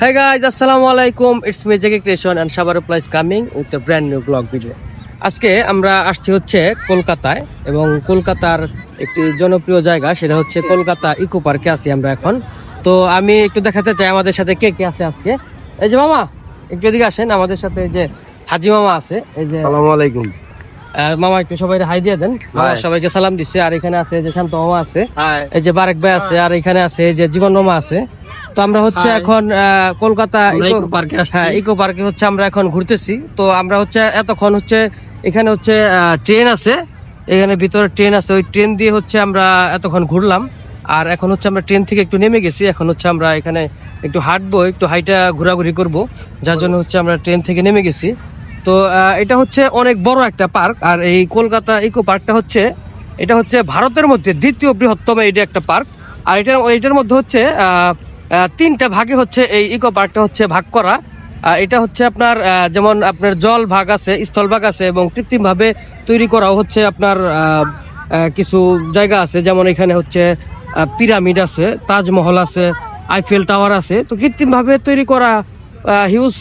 Hey guys. It's me Jackie Creation and Shabar Reply is coming with a brand new vlog video. আজকে আমরা আসছি হচ্ছে কলকাতায় এবং কলকাতার একটি জনপ্রিয় জায়গা সেটা হচ্ছে কলকাতা ইকো পার্কে আছি আমরা এখন। তো আমি একটু দেখাতে চাই আমাদের সাথে কে কে আছে আজকে। এই যে মামা একটু এদিকে আসেন। আমাদের সাথে এই যে হাজি মামা আছে। এই যে আলাইকুম। মামা একটু সবাই হাই দিয়ে দেন। সবাইকে সালাম দিচ্ছে। আর এখানে আছে যে শান্ত মামা আছে। এই যে বারেক ভাই আছে। আর এখানে আছে এই যে জীবন মামা আছে। তো আমরা হচ্ছে এখন কলকাতা ইকো পার্কে হ্যাঁ ইকো পার্কে হচ্ছে আমরা এখন ঘুরতেছি। তো আমরা হচ্ছে এতক্ষণ হচ্ছে এখানে হচ্ছে ট্রেন আছে। এখানে ভিতরে ট্রেন আছে। ওই ট্রেন দিয়ে হচ্ছে আমরা এতক্ষণ ঘুরলাম। আর এখন হচ্ছে আমরা ট্রেন থেকে একটু নেমে গেছি। এখন হচ্ছে আমরা এখানে একটু হাঁটবো একটু হাইটা ঘোরাঘুরি করব। যার জন্য হচ্ছে আমরা ট্রেন থেকে নেমে গেছি। তো এটা হচ্ছে অনেক বড় একটা পার্ক। আর এই কলকাতা ইকো পার্কটা হচ্ছে এটা হচ্ছে ভারতের মধ্যে দ্বিতীয় বৃহত্তম এটা একটা পার্ক। আর এটা এটার মধ্যে হচ্ছে তিনটা ভাগে হচ্ছে এই ইকো পার্কটা হচ্ছে ভাগ করা। এটা হচ্ছে আপনার যেমন আপনার জল ভাগ আছে স্থল ভাগ আছে এবং কৃত্রিম ভাবে তৈরি করাও হচ্ছে আপনার কিছু জায়গা আছে। যেমন এখানে হচ্ছে পিরামিড আছে তাজমহল আছে আইফেল টাওয়ার আছে। তো কৃত্রিম ভাবে তৈরি করা হিউজ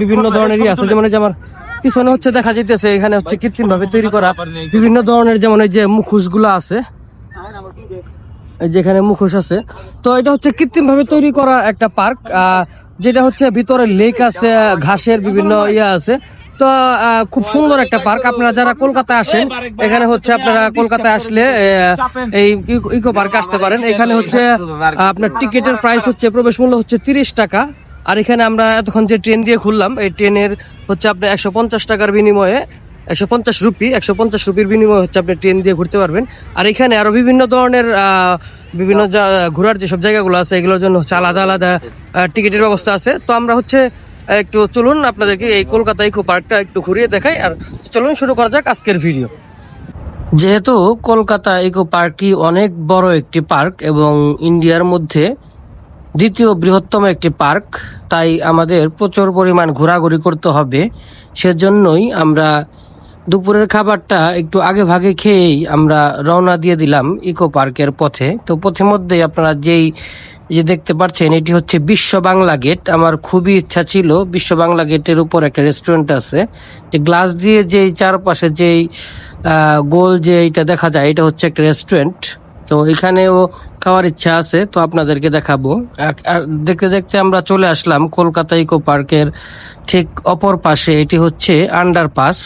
বিভিন্ন ধরনেরই আছে। যেমন এই যে আমার পিছনে হচ্ছে দেখা যাইতেছে এখানে হচ্ছে কৃত্রিম ভাবে তৈরি করা। বিভিন্ন ধরনের যেমন এই যে মুখোশগুলো আছে যেখানে মুখোশ আছে। তো এটা হচ্ছে কৃত্রিম ভাবে তৈরি করা একটা পার্ক যেটা হচ্ছে ভিতরে লেক আছে, ঘাসের বিভিন্ন ইয়ে আছে। তো খুব সুন্দর একটা পার্ক। আপনারা যারা কলকাতায় আসেন, এখানে হচ্ছে আপনারা কলকাতায় আসলে এই ইকো- ইকো পার্ক আসতে পারেন। এখানে হচ্ছে আপনার টিকিটের প্রাইস হচ্ছে, প্রবেশ মূল্য হচ্ছে তিরিশ টাকা। আর এখানে আমরা এতক্ষণ যে ট্রেন দিয়ে খুললাম এই ট্রেনের হচ্ছে আপনার একশো পঞ্চাশ টাকার বিনিময়ে একশো পঞ্চাশ রুপি, একশো পঞ্চাশ রুপির বিনিময়ে হচ্ছে আপনি ট্রেন দিয়ে ঘুরতে পারবেন। আর এখানে আরও বিভিন্ন ধরনের বিভিন্ন ঘোরার যেসব জায়গাগুলো আছে, এগুলোর জন্য হচ্ছে আলাদা আলাদা টিকিটের ব্যবস্থা আছে। তো আমরা হচ্ছে একটু চলুন আপনাদেরকে এই কলকাতা ইকো পার্কটা একটু ঘুরিয়ে দেখাই। আর চলুন শুরু করা যাক আজকের ভিডিও। যেহেতু কলকাতা ইকো পার্কটি অনেক বড় একটি পার্ক এবং ইন্ডিয়ার মধ্যে দ্বিতীয় বৃহত্তম একটি পার্ক, তাই আমাদের প্রচুর পরিমাণ ঘোরাঘুরি করতে হবে। সেজন্যই আমরা দুপুরের খাবারটা একটু আগে ভাগে খেয়েই আমরা রওনা দিয়ে দিলাম ইকো পার্কের পথে। তো পথে মধ্যেই আপনারা যেই যে দেখতে পাচ্ছেন এটি হচ্ছে বিশ্ব বাংলা গেট। আমার খুবই ইচ্ছা ছিল বিশ্ব বাংলা গেটের উপর একটা রেস্টুরেন্ট আছে। যে গ্লাস দিয়ে যেই চারপাশে যেই গোল যে এটা দেখা যায়, এটা হচ্ছে একটা রেস্টুরেন্ট। তো এখানেও খাওয়ার ইচ্ছা আছে, তো আপনাদেরকে দেখাবো। দেখতে দেখতে আমরা চলে আসলাম কলকাতা ইকো পার্কের ঠিক অপর পাশে, এটি হচ্ছে আন্ডারপাস।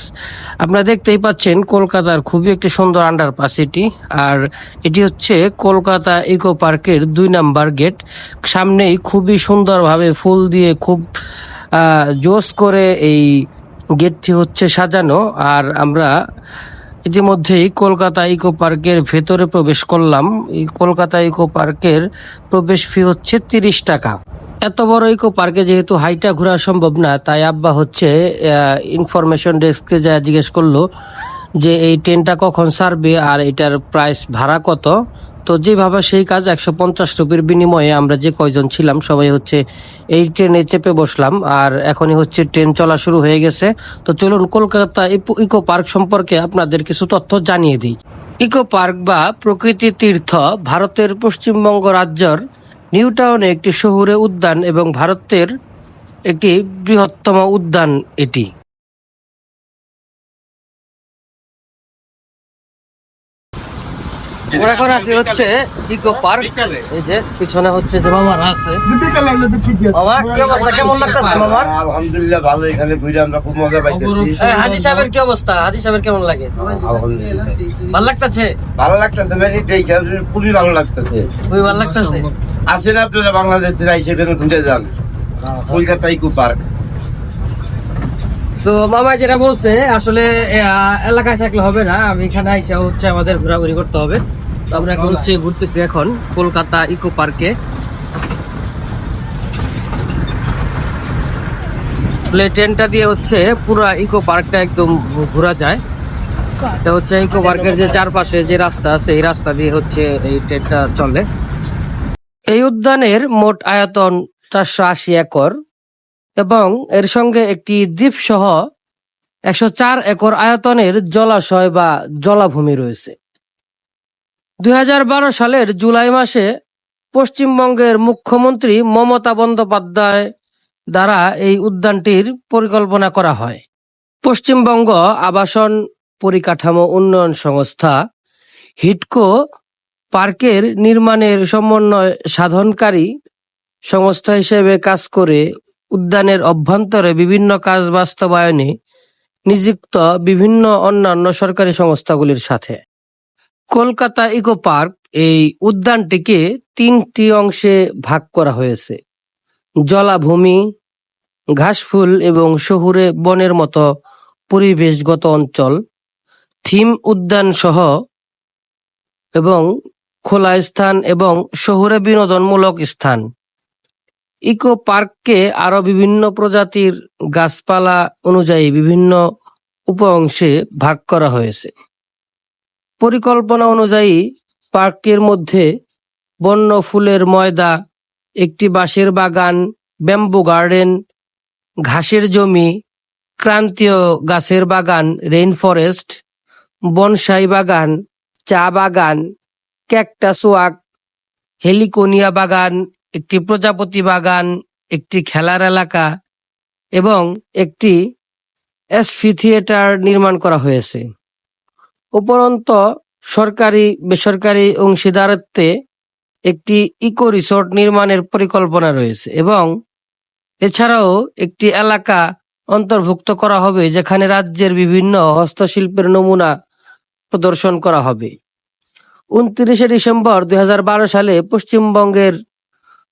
আপনারা দেখতেই পাচ্ছেন কলকাতার খুবই একটি সুন্দর আন্ডারপাস এটি। আর এটি হচ্ছে কলকাতা ইকো পার্কের দুই নাম্বার গেট। সামনেই খুবই সুন্দরভাবে ফুল দিয়ে খুব জোস করে এই গেটটি হচ্ছে সাজানো। আর আমরা ইতিমধ্যেই কলকাতা ইকো পার্কের ভেতরে প্রবেশ করলাম। এই কলকাতা ইকো পার্কের প্রবেশ ফি হচ্ছে তিরিশ টাকা। এত বড় ইকো পার্কে যেহেতু হাইটা ঘোরা সম্ভব না, তাই আব্বা হচ্ছে ইনফরমেশন ডেস্কে যা জিজ্ঞেস করল যে এই ট্রেনটা কখন সারবে আর এটার প্রাইস ভাড়া কত। তো যেভাবে সেই কাজ একশো পঞ্চাশ রুপির বিনিময়ে আমরা যে কয়জন ছিলাম, সবাই হচ্ছে এই ট্রেনে চেপে বসলাম। আর এখনই হচ্ছে ট্রেন চলা শুরু হয়ে গেছে। তো চলুন কলকাতা ইকো পার্ক সম্পর্কে আপনাদের কিছু তথ্য জানিয়ে দিই। ইকো পার্ক বা প্রকৃতি তীর্থ ভারতের পশ্চিমবঙ্গ রাজ্যের নিউ টাউনে একটি শহুরে উদ্যান এবং ভারতের একটি বৃহত্তম উদ্যান এটি। ওরা এখন আছে হচ্ছে ইকো পার্ক এই যে পিছনে হচ্ছে যে মামারা আছে। মামা কি অবস্থা? কেমন লাগতেছে মামার? আলহামদুলিল্লাহ ভালো এখানে ঘুরে আমরা খুব মজা পাইতেছি। হাজি সাহেবের কি অবস্থা? হাজি সাহেবের কেমন লাগে? আলহামদুলিল্লাহ। ভালো লাগতেছে? ভালো লাগতেছে মানে দেখে খুবই ভালো লাগতেছে। খুবই ভালো লাগতেছে? আসেন আপনারা বাংলাদেশের আইসে বেরো ঘুরে যান। Kolkata eco park. তো মামা যেটা বলছে আসলে এলাকায় থাকলে হবে না। আমি এখানে আইসা হচ্ছে আমাদের ঘোরাঘুরি করতে হবে। আমরা এখন হচ্ছে ঘুরতেছি এখন কলকাতা ইকো পার্কে। প্লে ট্রেনটা দিয়ে হচ্ছে পুরো ইকো পার্কটা একদম ঘোরা যায়। এটা হচ্ছে ইকো পার্কের যে চারপাশে যে রাস্তা আছে, এই রাস্তা দিয়ে হচ্ছে এই ট্রেনটা চলে। এই উদ্যানের মোট আয়তন চারশো আশি একর এবং এর সঙ্গে একটি দ্বীপ সহ একশো চার একর আয়তনের জলাশয় বা জলাভূমি রয়েছে। দুই হাজার বারো সালের জুলাই মাসে পশ্চিমবঙ্গের মুখ্যমন্ত্রী মমতা বন্দ্যোপাধ্যায় দ্বারা এই উদ্যানটির পরিকল্পনা করা হয়। পশ্চিমবঙ্গ আবাসন পরিকাঠামো উন্নয়ন সংস্থা হিটকো পার্কের নির্মাণের সমন্বয় সাধনকারী সংস্থা হিসেবে কাজ করে উদ্যানের অভ্যন্তরে বিভিন্ন কাজ বাস্তবায়নে নিযুক্ত বিভিন্ন অন্যান্য সরকারি সংস্থাগুলির সাথে। কলকাতা ইকো পার্ক এই উদ্যানটিকে তিনটি অংশে ভাগ করা হয়েছে। জলাভূমি, ঘাসফুল এবং শহুরে বনের মতো পরিবেশগত অঞ্চল, থিম উদ্যান সহ এবং খোলা স্থান এবং শহুরে বিনোদনমূলক স্থান। ইকো পার্ককে আরও বিভিন্ন প্রজাতির গাছপালা অনুযায়ী বিভিন্ন উপ অংশে ভাগ করা হয়েছে। পরিকল্পনা অনুযায়ী পার্কটির মধ্যে বন্য ফুলের ময়দা, একটি বাঁশের বাগান, ব্যাম্বু গার্ডেন, ঘাসের জমি, ক্রান্তীয় গাছের বাগান রেইন ফরেস্ট বনসাই বাগান, চা বাগান, ক্যাকটাস ওয়াক, হেলিকোনিয়া বাগান, একটি প্রজাপতি বাগান, একটি খেলার এলাকা এবং একটি এসফি থিয়েটার নির্মাণ করা হয়েছে। উপরন্ত সরকারি, বেসরকারি অংশীদারত্বে একটি ইকো রিসোর্ট নির্মাণের পরিকল্পনা রয়েছে এবং এছাড়াও একটি এলাকা অন্তর্ভুক্ত করা হবে যেখানে রাজ্যের বিভিন্ন হস্তশিল্পের নমুনা প্রদর্শন করা হবে। উনত্রিশে ডিসেম্বর দুই হাজার বারো সালে পশ্চিমবঙ্গের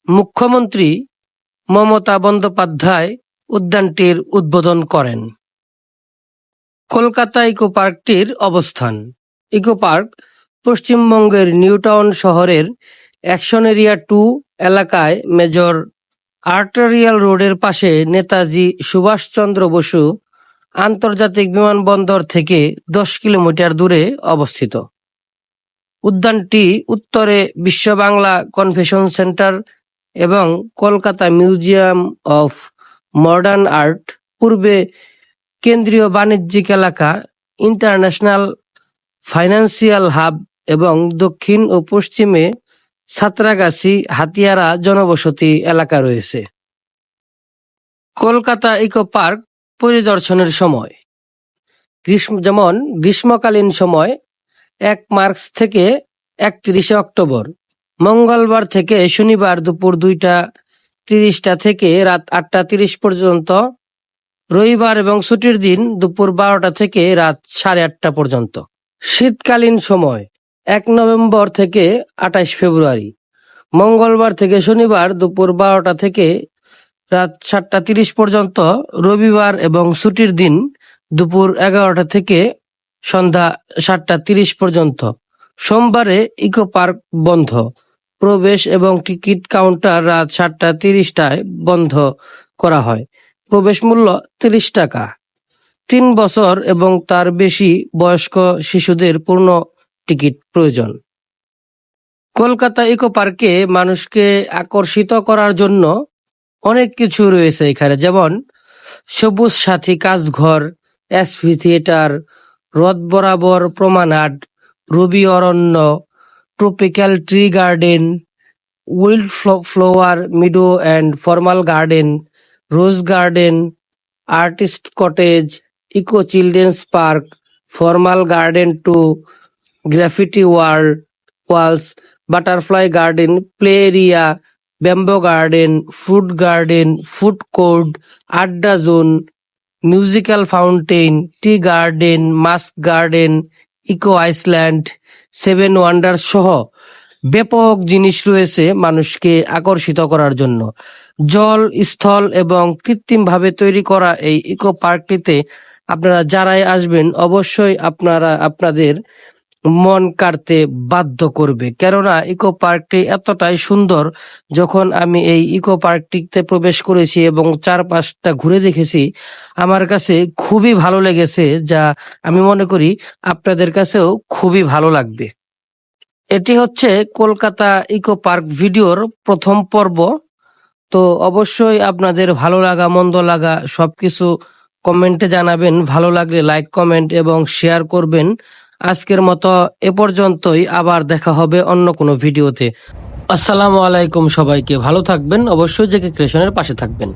মুখ্যমন্ত্রী মমতা বন্দ্যোপাধ্যায় উদ্যানটির উদ্বোধন করেন। কলকাতা ইকো পার্কটির অবস্থান। ইকো পার্ক পশ্চিমবঙ্গের নিউটাউন শহরের অ্যাকশন এরিয়া টু এলাকায় মেজর আর্টারিয়াল রোডের পাশে নেতাজি সুভাষচন্দ্র বসু আন্তর্জাতিক বিমানবন্দর থেকে দশ কিলোমিটার দূরে অবস্থিত। উদ্যানটি উত্তরে বিশ্ব বাংলা কনভেনশন সেন্টার এবং Kolkata museum of modern art, পূর্বে কেন্দ্রীয় বাণিজ্যিক এলাকা, ইন্টারন্যাশনাল ফাইন্যান্সিয়াল হাব এবং দক্ষিণ ও পশ্চিমে সাঁতরাগাছি হাতিয়ারা জনবসতি এলাকা রয়েছে। কলকাতা ইকো পার্ক পরিদর্শনের সময়। গ্রীষ্ম, যেমন গ্রীষ্মকালীন সময়, এক মার্চ থেকে একত্রিশে অক্টোবর। মঙ্গলবার থেকে শনিবার দুপুর দুইটা তিরিশটা থেকে রাত আটটা তিরিশ পর্যন্ত রবিবার এবং ছুটির দিন দুপুর বারোটা থেকে রাত সাড়ে আটটা পর্যন্ত। শীতকালীন সময়, এক নভেম্বর থেকে আঠাশ ফেব্রুয়ারি। মঙ্গলবার থেকে শনিবার দুপুর বারোটা থেকে রাত সাতটা তিরিশ পর্যন্ত। রবিবার এবং ছুটির দিন দুপুর এগারোটা থেকে সন্ধ্যা সাতটা তিরিশ পর্যন্ত। সোমবারে ইকো পার্ক বন্ধ। প্রবেশ এবং টিকিট কাউন্টার রাত সাতটা তিরিশটায় বন্ধ করা হয়। প্রবেশ মূল্য তিরিশ টাকা। তিন বছর এবং তার বেশি বয়স্ক শিশুদের পূর্ণ টিকিট প্রয়োজন। কলকাতা ইকো পার্কে মানুষকে আকর্ষিত করার জন্য অনেক কিছু রয়েছে এখানে। যেমন সবুজ সাথী কাজঘর এসভি থিয়েটার, রথ বরাবর promenade Rabi Aranya, tropical tree garden, wild flower meadow and formal garden rose garden artist cottage eco children's park formal garden two graffiti wall walls butterfly garden play area bamboo garden food garden food court Adda zone musical fountain tea garden mask garden eco island seven wonder সহ ব্যাপক জিনিস রয়েছে মানুষকে আকর্ষিত করার জন্য। জল, স্থল এবং কৃত্রিমভাবে তৈরি করা এই ইকো পার্কটিতে আপনারা যারাই আসবেন, অবশ্যই আপনারা, আপনাদের মন কাড়তে বাধ্য করবে। কেননা ইকো পার্কটি এতটাই সুন্দর, যখন আমি এই ইকো পার্কটিতে প্রবেশ করেছি এবং চারপাশটা ঘুরে দেখেছি, আমার কাছে খুবই ভালো লেগেছে, যা আমি মনে করি আপনাদের কাছেও খুবই ভালো লাগবে। এটি হচ্ছে কলকাতা ইকো পার্ক ভিডিওর প্রথম পর্ব। তো অবশ্যই আপনাদের ভালো লাগা, মন্দ লাগা সবকিছু কমেন্টে জানাবেন। ভালো লাগলে লাইক কমেন্ট এবং শেয়ার করবেন। আজকের মতো এ পর্যন্তই। আবার দেখা হবে অন্য কোনো ভিডিওতে। আসসালামু আলাইকুম সবাইকে। ভালো থাকবেন। অবশ্যই জেকে ক্রিয়েশনের পাশে থাকবেন।